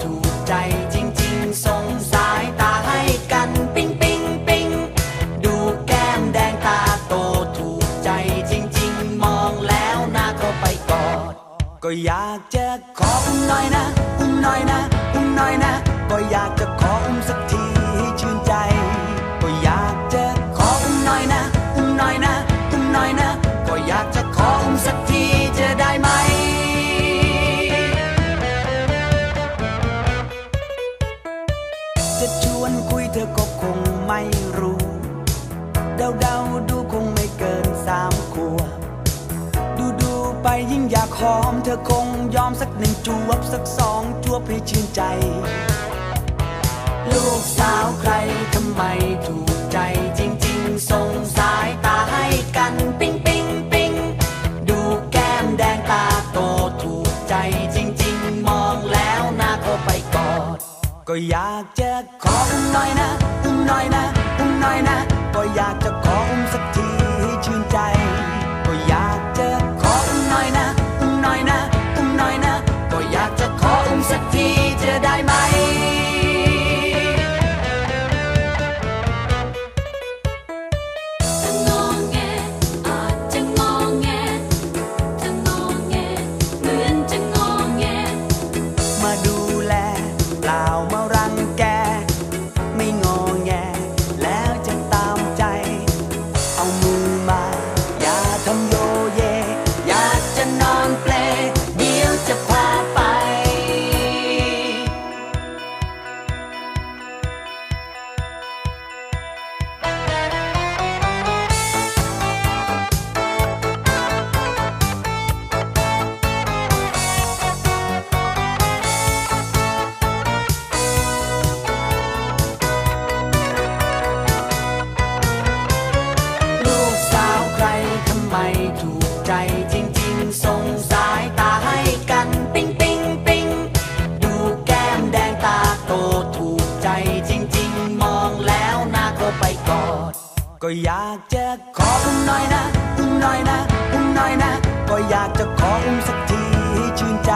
ถูกใจจริงๆ ส่งสายตาให้กันปิ๊งปิ๊งปิ๊งดูแก้มแดงตาโตถูกใจจริงๆ มองแล้วน่าเข้าไปกอด ก็อยากจะขออุ้มหน่อยนะ อุ้มหน่อยนะ อุ้มหน่อยนะ ก็อยากจะขออุ้มสักที ชวนคุยเธอก็คงไม่รู้ เดาเดาดูคงไม่เกินสามขวบดูดูไปยิ่งอยากหอม เธอคงยอมสักหนึ่งจวบสักสองจวบให้ชื่นใจ ลูกสาวใครทำไมถูกใจจริงๆส่งสายตาให้กันปิ๊งปิ๊งปิ๊งดูแก้มแดงตาโตถูกใจจริง ก็อยากจะขออุ้มหน่อยนะ อุ้มหน่อยนะ อุ้มหน่อยนะ ก็อยาก ก็อยากจะขออุ้มหน่อยนะอุ้มหน่อยนะอุ้มหน่อยนะ ก็อยากจะขออุ้มสักทีให้ชื่นใจ